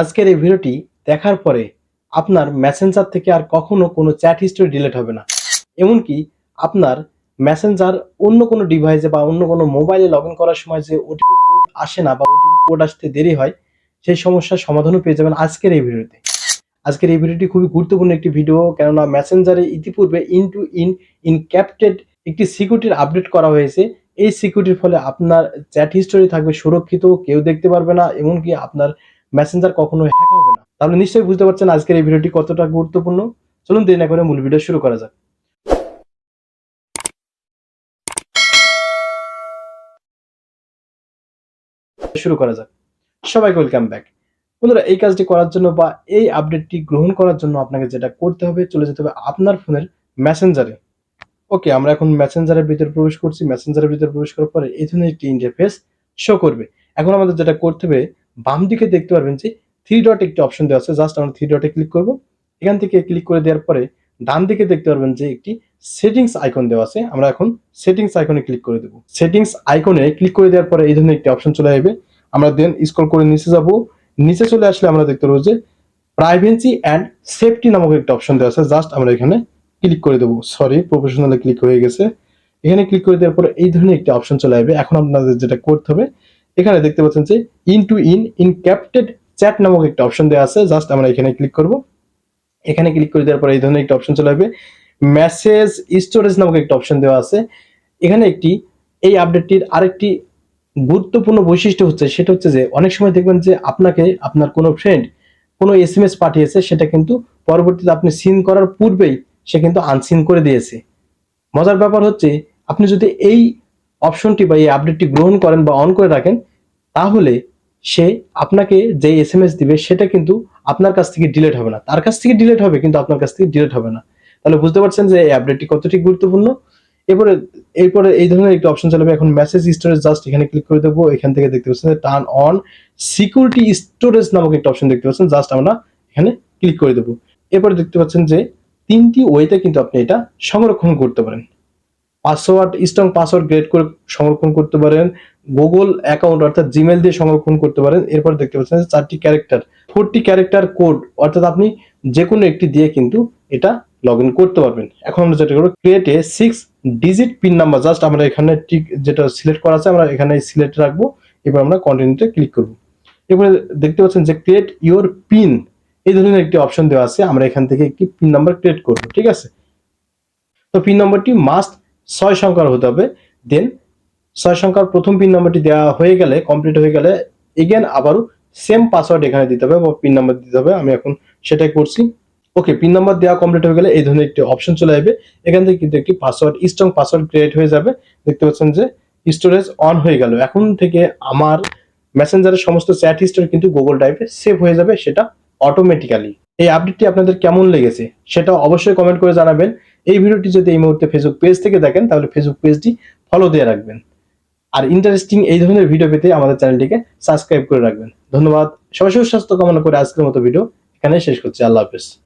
আজকের এই ভিডিওটি দেখার পরে আপনার মেসেঞ্জার থেকে আর কখনো কোনো চ্যাট হিস্টোরি ডিলেট হবে না। এমনকি আপনার মেসেঞ্জার অন্য কোনো ডিভাইসে বা অন্য কোনো মোবাইলে লগ ইন করার সময় যে ওটিপি কোড আসে না বা ওটিপি কোড আসতে দেরি হয়, সেই সমস্যার সমাধানও পেয়ে যাবেন আজকের এই ভিডিওতে। আজকের এই ভিডিওটি খুবই গুরুত্বপূর্ণ একটি ভিডিও কেননা মেসেঞ্জারে ইতিপূর্বে ইন টু ইন ইনক্যাপ্টেড একটি সিকিউরিটির আপডেট করা হয়েছে। এই সিকিউরিটির ফলে আপনার চ্যাট হিস্টোরি থাকবে সুরক্ষিত, কেউ দেখতে পারবে না, এমনকি আপনার মেসেঞ্জার কখনো হ্যাক হবে না। তাহলে নিশ্চয়ই বুঝতে পারছেন আজকের এই ভিডিওটি কতটা গুরুত্বপূর্ণ। চলুন দেরি না করে মূল ভিডিও শুরু করা যাক। শুরু করা যাক। সবাইকে ওয়েলকাম ব্যাক বন্ধুরা, এই কাজটি করার জন্য বা এই আপডেটটি গ্রহণ করার জন্য আপনাকে যেটা করতে হবে, চলে যেতে হবে আপনার ফোনের মেসেঞ্জারে ওকে আমরা এখন মেসেঞ্জারের ভিতরে প্রবেশ করছি। মেসেঞ্জারের ভিতরে প্রবেশ করার পরে এই ধরনের একটি ইন্টারফেস শো করবে। এখন আমাদের যেটা করতে হবে বাম দিকে দেখতে পারবেন যে থ্রি ডট একটি অপশন দেওয়া আছে। জাস্ট আমরা থ্রি ডটে ক্লিক করব। এখান থেকে ক্লিক করে দেওয়ার পরে ডান দিকে দেখতে পারবেন যে একটি সেটিংস আইকন দেওয়া আছে। আমরা এখন সেটিংস আইকনে ক্লিক করে দেবো। সেটিংস আইকনে ক্লিক করে দেওয়ার পরে এই ধরনের একটি অপশন চলে আসবে। আমরা দেন স্ক্রল করে নিচে যাব। নিচে চলে আসলে আমরা দেখতে পাবো যে প্রাইভেন্সি অ্যান্ড সেফটি নামক একটা অপশন দেওয়া আছে। জাস্ট আমরা এখানে ক্লিক করে দেবো। সরি প্রফেশনালে ক্লিক হয়ে গেছে। এখানে ক্লিক করে দেওয়ার পরে এই ধরনের একটি অপশন চলে আসবে। এখন আপনাদের যেটা করতে হবে এখানে দেখতে পাচ্ছেন যে end to end encrypted chat নামক একটা অপশন দেওয়া আছে। জাস্ট আমরা এখানে ক্লিক করব। এখানে ক্লিক করে দেওয়ার পরে এই ধরনের একটা অপশন চলে আসবে। মেসেজ স্টোরেজ নামক একটা অপশন দেওয়া আছে। এখানে একটি, এই আপডেটটির আরেকটি গুরুত্বপূর্ণ বৈশিষ্ট্য হচ্ছে, সেটা হচ্ছে যে অনেক সময় দেখবেন যে আপনাকে, আপনার কোনো ফ্রেন্ড কোনো এস এম এস পাঠিয়েছে, সেটা কিন্তু পরবর্তীতে আপনি সিন করার পূর্বেই সে কিন্তু আনসিন করে দিয়েছে। মজার ব্যাপার হচ্ছে, আপনি যদি এই অপশনটি বা এই আপডেটটি গ্রহণ করেন বা অন করে রাখেন তাহলে সে আপনাকে যে এস এম এস দিবে, সেটা কিন্তু আপনার কাছ থেকে ডিলেট হবে না। তার কাছ থেকে ডিলেট হবে, কিন্তু আপনার কাছ থেকে ডিলেট হবে না। তাহলে বুঝতে পারছেন যে এই আপডেটটি কতটি গুরুত্বপূর্ণ? এরপরে এরপরে এই ধরনের একটি অপশন চলবে। এখন মেসেজ স্টোরেজ জাস্ট এখানে ক্লিক করে দেবো এখান থেকে দেখতে পাচ্ছেন টার্ন অন সিকিউরিটি স্টোরেজ নামক একটা অপশন দেখতে পাচ্ছেন। জাস্ট আমরা এখানে ক্লিক করে দেবো। এরপরে দেখতে পাচ্ছেন যে তিনটি ওয়েতে কিন্তু আপনি এটা সংরক্ষণ করতে পারেন। পাসওয়ার্ড স্ট্রং পাসওয়ার্ড ক্রিয়েট করে সংরক্ষণ করতে পারেন। গুগল অ্যাকাউন্ট অর্থাৎ জিমেল দিয়ে সংরক্ষণ করতে পারেন। এরপর দেখতে পাচ্ছেন চারটি ক্যারেক্টার ফোরটি ক্যারেক্টার কোড অর্থাৎ আপনি যে কোনো একটি দিয়ে কিন্তু এটা লগ ইন করতে পারবেন। এখন আমরা যেটা করব create six digit pin number just আমরা এখানে ঠিক যেটা সিলেক্ট করা আছে, আমরা এখানে সিলেক্ট রাখব। এবার আমরা কন্টিনিউতে ক্লিক করব। এরপরে দেখতে পাচ্ছেন যে ক্রিয়েট ইওর পিন এই ধরনের একটি অপশন দেওয়া আছে। আমরা এখান থেকে একটি পিন নাম্বার ক্রিয়েট করব। ঠিক আছে? তো পিন নম্বরটি মাস্ট ছয় সংখ্যার হতে হবে। দেন ছয় সংখ্যার প্রথম পিন নাম্বারটি দেওয়া হয়ে গেলে কমপ্লিট হয়ে গেলে এগেন আবারও সেম পাসওয়ার্ড এখানে দিতে হবে বা পিন নাম্বার দিতে হবে। আমি এখন সেটাই করছি। ওকে পিন নাম্বার দেওয়া কমপ্লিট হয়ে গেলে এই ধরনের একটি অপশন চলে আসবে। এখান থেকে কিন্তু একটি পাসওয়ার্ড স্ট্রং পাসওয়ার্ড ক্রিয়েট হয়ে যাবে। দেখতে পাচ্ছেন যে স্টোরেজ অন হয়ে গেল। এখন থেকে আমার মেসেঞ্জারের সমস্ত চ্যাট হিস্টোরি কিন্তু গুগল ড্রাইভে সেভ হয়ে যাবে সেটা অটোমেটিক্যালি এই আপডেটটি আপনাদের কেমন লেগেছে সেটা অবশ্যই কমেন্ট করে জানাবেন। এই ভিডিওটি যদি এই মুহূর্তে ফেসবুক পেজ থেকে দেখেন, তাহলে ফেসবুক পেজটি ফলো দিয়ে রাখবেন। আর ইন্টারেস্টিং এই ধরনের ভিডিও পেতে আমাদের চ্যানেলটিকে সাবস্ক্রাইব করে রাখবেন। ধন্যবাদ। সবাই সুস্বাস্থ্য কামনা করে আজকের মতো ভিডিও এখানে শেষ করছি। আল্লাহ হাফেজ।